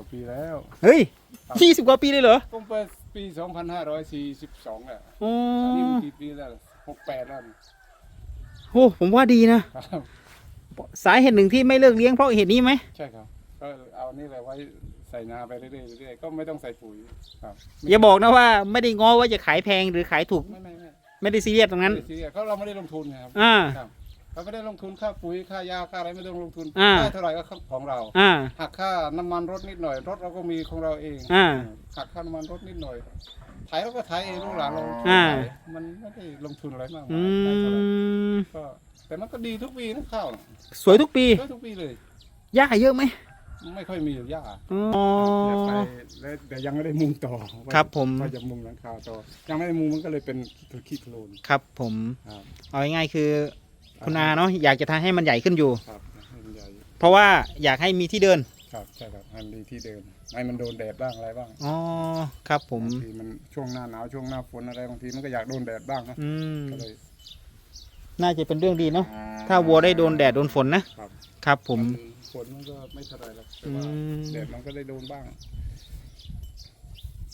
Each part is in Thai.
ว่าปีแล้วเฮ้ยยี่สิบกว่าปีเลยเหรอผมเปิดปี2542แหละอ๋อนี่มันกี่ปีแล้ว68แล้วนี่โอ้ผมว่าดีนะครับสาเหตุหนึ่งที่ไม่เลิกเลี้ยงเพราะเหตุนี้ไหมใช่ครับก็เอานี่แหละไว้ใส่นาไปเรื่อยๆเรื่อยๆก็ไม่ต้องใส่ปุ๋ยครับอย่าบอกนะว่าไม่ได้ง้อว่าจะขายแพงหรือขายถูก ไม่ไม่ไม่ไม่ได้ซีเรียสตรงนั้น ไม่ได้ซีเรียสเขาเราไม่ได้ลงทุนนะครับอ่า ครับ เราไม่ได้ลงทุนค่าปุ๋ยค่ายาค่าอะไรไม่ต้องลงทุนอ่าได้เท่าไหร่ก็ของเรา อ่า หักค่าน้ำมันรถนิดหน่อย รถเราก็มีของเราเองอ่าหักค่าน้ำมันรถนิดหน่อยไถเราก็ไถเองลูกหลานเราช่วยอ่า ไถมันไม่ได้ลงทุนอะไรมากอืมายได้เท่าไหร่มก็แต่มันก็ดีทุกปีนะข้าวน่ะสวยทุกปีช่วยทุกปีเลย หญ้าเยอะไหมไม่ค่อยมีหญ้าอ๋ออยากไปแล้วแต่ยังไม่ได้มุงต่อว่าครับผม ว่าจะมุงหลังคาต่อยังไม่ได้มุงมันก็เลยเป็นตัวขี้โคลนครับผม ครับเอาง่ายๆคือ คุณอาเนาะอยากจะทำให้มันใหญ่ขึ้นอยู่ ครับให้มันใหญ่เพราะว่าอยากให้มีที่เดินครับใช่ครับให้มันดีที่เดิมให้มันโดนแดดบ้างอะไรบ้างอ๋อครับผม บางทีมันช่วงหน้าหนาวช่วงหน้าฝนอะไรบางทีมันก็อยากโดนแดดบ้างนะอืมก็เลยน่าจะเป็นเรื่องดีเนาะถ้าวัวได้โดนแดดโดนฝนนะครับครับ ผมฝนมันก็ไม่เท่าไหรหรอกแต่ว่าอืมแดดมันก็ได้โดนบ้าง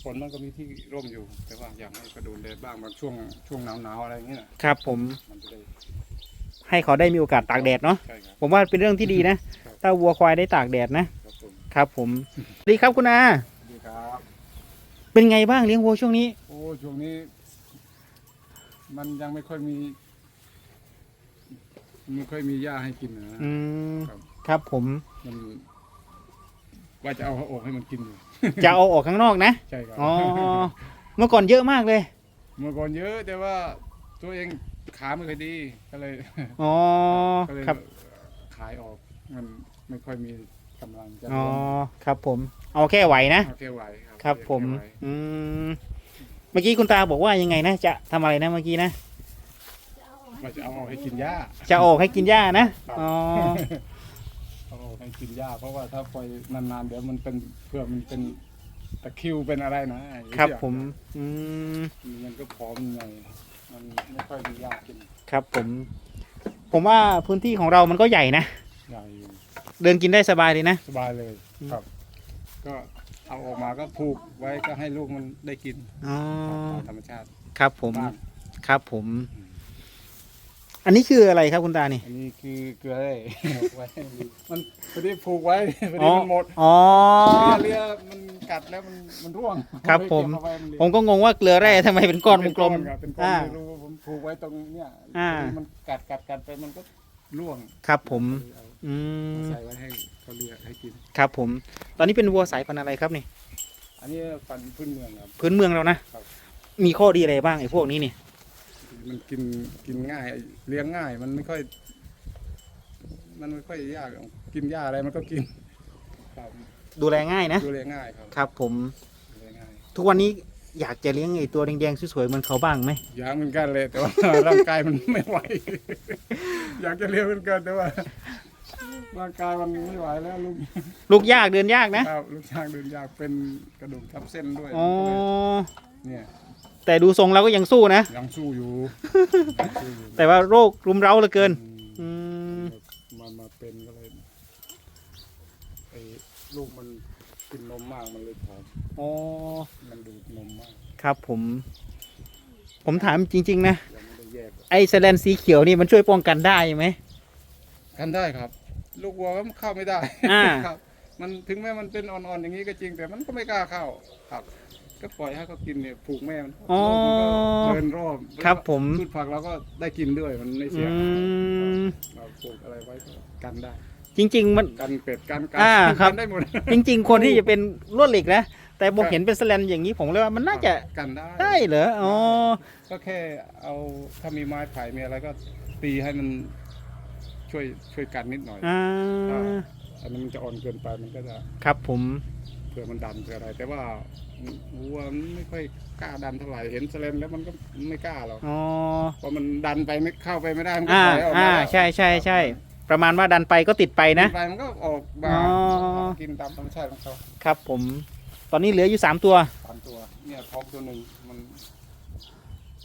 ฝนมันก็มีที่ร่มอยู่ แต่ว่าอยากให้ก็โดนแดดบ้างบางช่วงช่วงหนาวหนาวๆอะไรอย่างเงี้ยนะครับผม มันจะได้ ให้เขาได้มีโอกาสตากแดดเนาะใช่ครับ ผมว่าเป็นเรื่องที่ดีนะ ครับ ถ้าวัวควายได้ตากแดดนะครับผมครับผมสวัสดีครับคุณอาดีครับ เป็นไงบ้างเลี้ยงวัวช่วงนี้ โอ้ช่วงนี้ มันยังไม่ค่อยมี ไม่ค่อยมีหญ้าให้กินนะ อืมครับ ครับผมมันว่าจะเอาเขาออกให้มันกินอยู่จะเอาออกข้างนอกนะใช่ครับอ๋อเมื่อก่อนเยอะมากเลย เมื่อก่อนเยอะ แต่ว่าตัวเอง ขาไม่ค่อยดีก็เลยอ๋อก็เลยครับขายออกมันไม่ค่อยมีกำลังจะอ๋อเลี้ยงครับผม เอาแค่ไหวนะเอาแค่ไหวครับครับผมแค่ไหวอืมเมื่อกี้คุณตาบอกว่ายังไงนะ จะทำอะไรนะเมื่อกี้นะว่าจะเอาออกให้กินหญ้าจะเอาออกให้กินหญ้านะ อ๋อ เอาออกให้กินหญ้าเพราะว่าถ้าปล่อยนานๆเดี๋ยวมันเป็นเพื่อมันเป็นตะคริวเป็นอะไรนะครับผม อืมมันก็ผอมหน่อย มันไม่ค่อยมีหญ้ากินครับผม ผมว่าพื้นที่ของเรามันก็ใหญ่นะใหญ่อยู่เดินกินได้สบายเลยนะ สบายเลยครับ ก็เอาออกมาก็ผูกไว้ก็ให้ลูกมันได้กินอ๋อ ตามธรรมชาติครับผม บ้าน ครับผมอั นนี้คืออะไรครับคุณตานี่ อันนี้คือเกลือได้ไว้ให้มันพอดีผูกไว้พอดีมันหมดอ๋อเรือมันกัดแล้วมันมันร่วงครับผม เก็เอาไว้นเละผมก็งงว่าเกลือแร่ทำไมเป็นก้อนวงกลมเป็นครับเป็นก้อนอ่า ไม่รู้ผมผูกไว้ตรงเนี้ยอ่า พอดีมันกัดกัดกัดไปมันก็ร่วงครับผม เอาอืม ใส่ไว้ให้เขาเลียให้กิน ครับผม ตอนนี้เป็นวัวสายพันธุ์อะไรครับนี่ อันนี้ฟันพื้นเมืองครับ พื้นเมืองเรานะ ครับ มีข้อดีอะไรบ้างไอ้พวกนี้นี่ มันกินกินง่าย เลี้ยงง่าย มันไม่ค่อย มันไม่ค่อยยากกินหญ้าอะไรมันก็กินครับดูแลง่ายนะ ดูแลง่ายครับครับ ผม ดูแลง่ายทุกวันนี้อยากจะเลี้ยงไอ้ตัวแดงๆสวยๆเหมือนเขาบ้างไหม อยากเหมือนกันเลยแต่ว่า ร่างกายมันไม่ไหว อยากจะเลี้ยงเหมือนกันแต่ว่าร่างกายมันไม่ไหวแล้วลุงลูกยากเดินยากนะครับลูกช้างเดินยากเป็นกระดูกทับเส้นด้วยอ๋อ เนี่ย แต่ดูทรงเราก็ยังสู้นะ ยังสู้อยู่ยังสู้อยู่แต่ว่าโรครุมเร้าเหลือเกิน อือืมมมันมาเป็นก็เลยไอ้ลูกมันกินนมมากมันเลยผอมอ๋อมันดูดนมมากครับผม ผมถามจริง ๆ นะ ยังไม่ได้แยกไอ้แสลนสีเขียวนี่มันช่วยป้องกันได้ไหม กันได้ครับ ลูกวัวก็เข้าไม่ได้อ่า ครับ มันถึงแม้มันเป็นอ่อนๆอย่างนี้ก็จริง แต่มันก็ไม่กล้าเข้าครับ ก็ปล่อยให้เขากินเนี่ยผูกแม่มันอ๋อมันก็เดินรอบครับผม พืชผักเราก็ได้กินด้วยมันไม่อืเสียหายมเราปลูกอะไรไว้ก็กันได้ จริง ๆ มัน กันเป็ดกันไกัอ่าครับ กันได้หมดจริง ๆ คนที่จะเป็นลวดเหล็กนะ แต่ผมเห็นเป็นแสลนอย่างนี้ผมเลยว่ามันน่าจะกันได้ ได้เหรออ๋อ ก็แค่เอาถ้ามีไม้ไผ่มีอะไรก็ตีให้มันช่วยช่วยกันนิดหน่อยอ่า อันนั้นมันจะอ่อนเกินไปมันก็จะครับผม เผื่อมันดันเผื่ออะไร แต่ว่า วัวมันไม่ค่อยกล้าดันเท่าไหร่เห็นสเลนแล้วมันก็ไม่กล้าหรอกอ๋อเพราะมันดันไปไม่เข้าไปไม่ได้มันก็อ่าถอยออกมาอ่าแล้วใช่ใช่ใช่ประมาณว่าดันไปก็ติดไปนะ ไปมันก็ออกมาอ๋อ กินตามธรรมชาติของเขาครับผม ตอนนี้เหลืออยู่สามตัวสามตัวเนี่ยท้องตัวหนึ่งมัน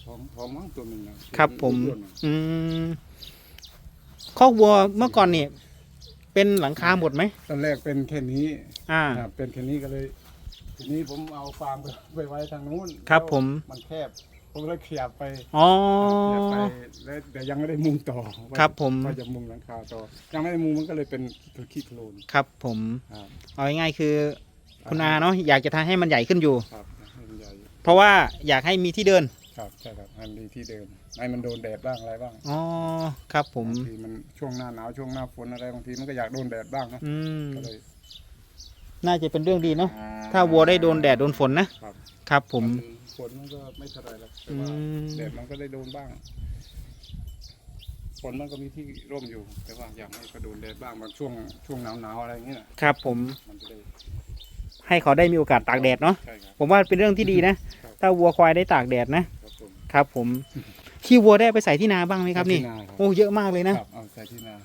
ท้องท้องมั้งตัวหนึ่งนะครับผม อ้วนๆอะอืมข้อกวัวเมื่อก่อนนี่เป็นหลังคาหมดไหมตอนแรกเป็นแค่นี้อ่า ครับเป็นแค่นี้ก็เลย ทีนี้ผมเอาฟาร์มไปไปไว้ทางนู้นครับแล้วผม มันแคบ ผมเลยขยับไปอ๋อ ขยับไปแล้วแต่ยังไม่ได้มุงต่อว่าครับผม ว่าจะมุงหลังคาต่อ ยังไม่ได้มุงมันก็เลยเป็นตัวขี้โคลนครับผม ครับเอาง่ายๆคือคุณอาเนาะอยากจะทำให้มันใหญ่ขึ้นอยู่ ครับให้มันใหญ่เพราะว่าอยากให้มีที่เดินครับใช่ครับให้มันดีที่เดิมให้มันโดนแดดบ้างอะไรบ้างอ๋อครับผม บางทีมันช่วงหน้าหนาวช่วงหน้าฝนอะไรบางทีมันก็อยากโดนแดดบ้างนะอืมก็เลย น่าจะเป็นเรื่องดีเนาะถ้าวัวได้โดนแดดโดนฝนนะครับครับผม ฝนมันก็ไม่เท่าไหรหรอกแต่อืว่ามแดดมันก็ได้โดนบ้างฝนมันก็มีที่ร่มอยู่ แต่ว่าอยากให้ก็โดนแดดบ้างบางช่วงช่วงหนาวหนาวๆอะไรอย่างเงี้ยนะครับผมมันจะได้ให้เขาได้มีโอกาสตากแดดเนาะใช่ครับ ผมว่าเป็นเรื่องที่ดีนะ ครับ ถ้าวัวควายได้ตากแดดนะ ครับผมครับผมขี้วัวได้ไปใส่ที่นาบ้างไหมครับนี่ที่นาครับโอ้เยอะมากเลยนะ ครับเอาใส่ที่นา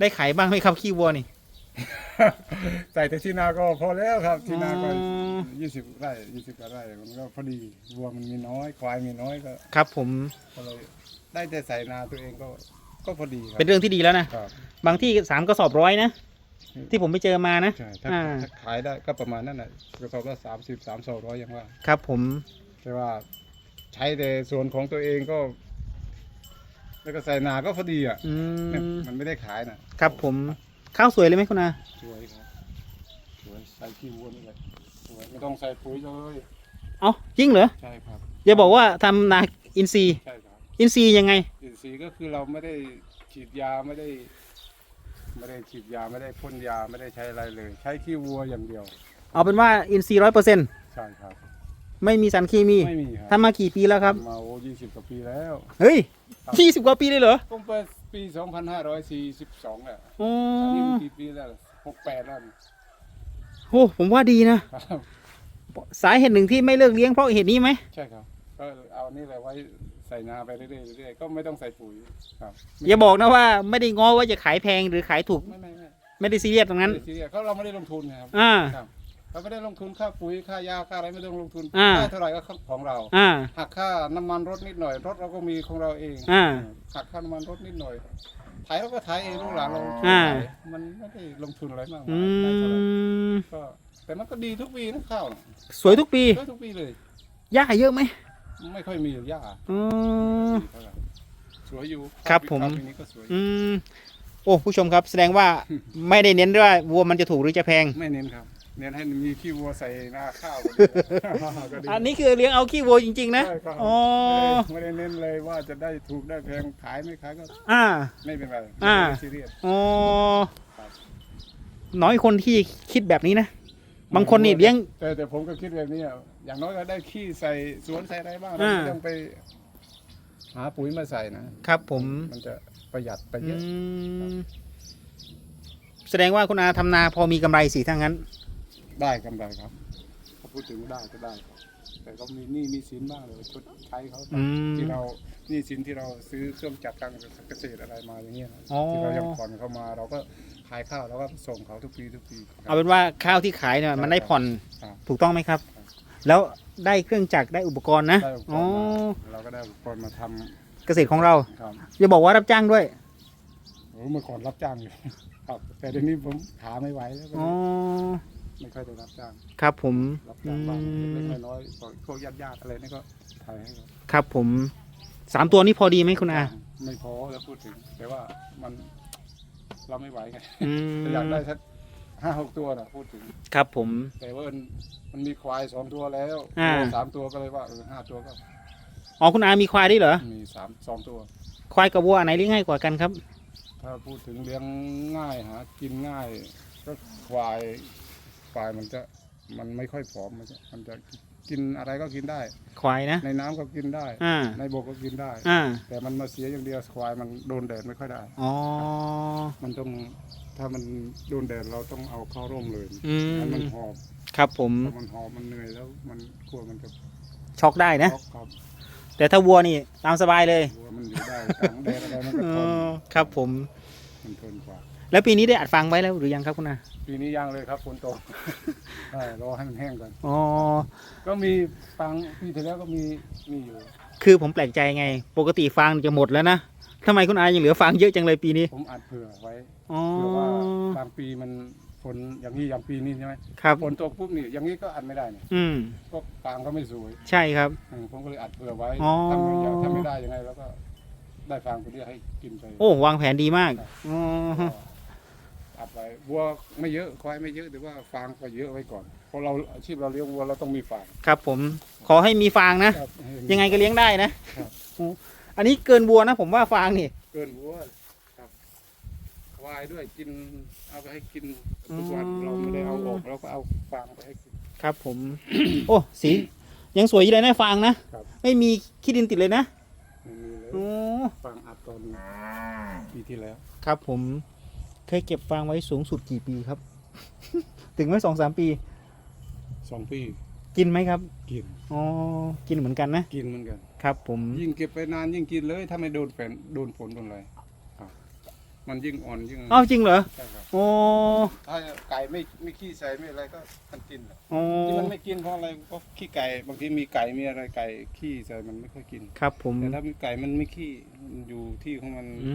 ได้ขายบ้างไหมครับขี้วัวนี่ ใส่แต่ที่นาก็พอแล้วครับ ที่นาก็อ๋อยี่สิบไร่ยี่สิบกว่าไร่มันก็พอดีวัวมันมีน้อยควายมีน้อยก็ครับผมก็เลยได้แต่ใส่นาตัวเองก็ก็พอดีครับเป็นเรื่องที่ดีแล้วนะครับ บางที่สามกระสอบร้อยนะที่ผมไปเจอมานะ ใช่ถ้าอ่า ถ้าขายได้ก็ประมาณนั้นแหละกระสอบละสามสิบสามสองร้อยยังว่า ครับผมแต่ว่าใช้แต่ส่วนของตัวเองก็ แล้วก็ใส่นาก็พอดีอะอืเนี่ยมมันไม่ได้ขายนะครับผม ข้าวสวยเลยไหมคุณอาสวยครับสวยใส่ขี้วัวนี่แหละสวยไม่ต้องใส่ปุ๋ยเลยเอ้าจริงเหรอใช่ครับอย่าบอกว่าทำนาอินทรีย์ใช่ครับอินทรีย์ยังไง อินทรีย์ก็คือเราไม่ได้ฉีดยาไม่ได้ ไม่ได้ฉีดยาไม่ได้พ่นยาไม่ได้ใช้อะไรเลย ใช้ขี้วัวอย่างเดียวเอาเป็นว่าอินทรีย์ร้อยเปอร์เซ็นต์ใช่ครับ ไม่มีสารเคมีไม่มีครับทำมากี่ปีแล้วครับ มาโอ้ยี่สิบกว่าปีแล้ว เฮ้ยครับ ยี่สิบกว่าปีเลยเหรอผมเปิด ปี 2542แหละอ๋ออันนี้มันกี่ปีแล้ว68แล้วนี่โอ้ผมว่าดีนะครับ สาเหตุหนึ่งที่ไม่เลิกเลี้ยงเพราะเหตุนี้ไหมใช่ครับ ก็เอานี่แหละไว้ใส่นาไปเรื่อยๆเรื่อยๆก็ไม่ต้องใส่ปุ๋ยครับอย่าบอกนะว่าไม่ได้ง้อว่าจะขายแพงหรือขายถูก ไม่ไม่ไม่ไม่ได้ซีเรียสตรงนั้น ไม่ได้ซีเรียสเขาเราไม่ได้ลงทุนนะครับอ่า ครับ เราไม่ได้ลงทุนค่าปุ๋ยค่ายาค่าอะไรไม่ต้องลงทุนอ่าได้เท่าไหร่ก็ของเราอ่า หักค่าน้ำมันรถนิดหน่อย รถเราก็มีของเราเองอ่าหักค่าน้ำมันรถนิดหน่อยไถเราก็ไถเองลูกหลานเราช่วยอ่า ไถมันไม่ได้ลงทุนอะไรมากอืมายได้เท่าไหร่มก็แต่มันก็ดีทุกปีนะข้าวน่ะสวยทุกปีได้ทุกปีเลย หญ้าเยอะไหมไม่ค่อยมีหญ้าอ๋อเท่าไหร่สวยอยู่ครับผม ปีนี้ก็สวยอืม โอ้ผู้ชมครับ แสดงว่าไม่ได้เน้นว่าวัวมันจะถูกหรือจะแพง ไม่เน้นครับ เน้นให้มีขี้วัวใส่หน้าข้าวก็ดีอันนี้คือเลี้ยงเอาขี้วัวจริง ๆ นะใช่ครับอ๋อไม่ได้เน้นเลยว่าจะได้ถูกได้แพงขายไม่ขายก็อ่า ไม่เป็นไรอ่า ไม่ได้ซีเรียส อ๋อครับ น้อยคนที่คิดแบบนี้นะ บางคนนี่เลี้ยง แต่แต่ผมก็คิดแบบนี้อะอย่างน้อยก็ได้ขี้ใส่สวนใส่อะไรบ้างอ่า ไม่ต้องไป หาปุ๋ยมาใส่นะ ครับ ผมมันจะประหยัดไปเยอือะมแสดงว่าคุณอาทำนาพอมีกำไรสิถ้างั้น ได้กำไรครับถ้าพูดถึงได้ก็ได้ครับ แต่ก็มีหนี้มีสินบ้างเลยชดใช้เขาอืม ที่เราหนี้สินที่เราซื้อเครื่องจักรการเกษตรอะไรมาอย่างเงี้ยนะอ๋อ ที่เรายังผ่อนเข้ามา เราก็ขายข้าวเราก็ส่งเขาทุกปีทุกปีครับ เอาเป็นว่าข้าวที่ขายเนี่ยมันได้ผ่อนครับ ถูกต้องไหมครับครับแล้วได้เครื่องจักรได้อุปกรณ์นะได้อุปกอ๋อรณ์มาเราก็ได้อุปกรณ์มาทำเกษตรของเราครับอย่าบอกว่ารับจ้างด้วยโอ้เมื่อก่อนรับจ้างอยู่ ครับ แต่เดี๋ยวนี้ผมขาไม่ไหวแล้วก็อ๋อ ไม่ค่อยได้รับจ้าง ครับผมรับอืจ้างบ้างมเล็กๆน้อยๆพวกญาติญาติๆอะไรนี่ก็ถ่ายให้เขาครับผมสามตัวนี้พอดีไหมคุณอาไม่พอแล้วพูดถึง แต่ว่ามันเราไม่ไหวไงอืมแต่อยากได้สักห้าหกตัวนะพูดถึง ครับผม แต่ว่ามันมันมีควายสองตัวแล้วอ่า วัวสามตัวก็เลยว่าเออห้าตัวก็อ๋อคุณอามีควายด้วยเหรอมีสามสองตัว ควายกับวัวอันไหนเลี้ยงง่ายกว่ากันครับ ถ้าพูดถึงเลี้ยงง่ายหากินง่าย ก็ควาย ควายมันจะมันไม่ค่อยผอมมันจะมันจะกินอะไรก็กินได้ ควายนะ ในน้ำก็กินได้ อ่า ในบกก็กินได้ อ่า แต่มันมาเสียอย่างเดียวควายมันโดนแดดไม่ค่อยได้ อ๋อ มันต้องถ้ามันโดนแดดเราต้องเอาเข้าร่มเลยอืมให้มันหอบครับผมถ้ามันหอบมันเหนื่อยแล้วมันกลัวมันจะช็อกได้นะ ช็อกครับแต่ถ้าวัวนี่ตามสบายเลยกลัวมันอยู่ได้กลางแดดอะไรมันก็อ๋ทนอครับผม มันทนกว่า แล้วปีนี้ได้อัดฟังไว้แล้วหรือยังครับคุณอาปีนี้ยังเลยครับฝนตก ใช่รอให้มันแห้งก่อน อ๋อ ก็มีฟังปีที่แล้วก็มีมีอยู่ คือผมแปลกใจไง ปกติฟางจะหมดแล้วนะทำไมคุณอายังเหลือฟางเยอะจังเลยปีนี้ ผมอัดเผื่อไว้อ๋อ เผื่อว่าบางปีมันฝนอย่างนี้อย่างปีนี้ใช่ไหมครับ ฝนตกปุ๊บนี่อย่างนี้ก็อัดไม่ได้เนี่ยอืม ก็ฟางก็ไม่สวยใช่ครับ อืมผมก็เลยอัดเผื่อไว้อ๋อถ้าไม่อยากถ้าไม่ได้ยังไงแล้วก็ได้ฟางตัวนี้ให้กินไปโอ้วางแผนดีมาก อ๋อ ก็ อัดไว้วัวไม่เยอะควายไม่เยอะแต่ว่าฟางก็เยอะไว้ก่อนเพราะเราอาชีพเราเลี้ยงวัวเราต้องมีฟางครับผมขอให้มีฟางนะ ครับ ยังไงก็เลี้ยงได้นะครับ โอ้อันนี้เกินวัวนะ ผมว่าฟางนี่ เกินวัวครับ ควายด้วยกินเอาไปให้กินทุกวันอ๋อเราไม่ได้เอาออกเราก็เอาฟางไปให้กิน ครับผม โอ้สียังสวยอยู่เลยนะฟางนะครับ ไม่มีขี้ดินติดเลยนะไม่มีเลยโอ้ฟางอัดตอนปีที่แล้ว ครับผม เคยเก็บฟางไว้สูงสุดกี่ปีครับ ถึงไหมสองสามปี สองปีกินไหมครับ กินอ๋อ กินเหมือนกันนะ กินเหมือนกัน ครับ ผม ยิ่งเก็บไปนานยิ่งกินเลย ถ้าไม่โดนฝนโดนฝนโดนอะไรครับมันยิ่งอ่อนยิ่งอ้าวจริงเหรอ ใช่ครับโอ้ถ้าไก่ไม่ไม่ขี้ใส่ไม่อะไรก็มันกินแหละโอ้ที่มันไม่กินเพราะอะไรเพราะขี้ไก่บางทีมีไก่มีอะไรไก่ขี้ใส่มันไม่ค่อยกิน ครับผม แต่ถ้ามีไก่มันไม่ขี้มันอยู่ที่ของมันอื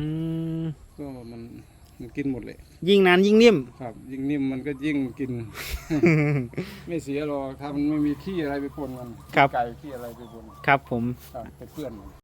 ม ก็มัน มันกินหมดเลยยิ่งนานยิ่งนิ่ม ครับ ยิ่งนิ่มมันก็ยิ่งกิน ไม่เสียหรอกถ้ามันไม่มีขี้อะไรไปปนมันครับ ไก่ขี้อะไรไปปนครับผม ครับไปเพื่อนมัน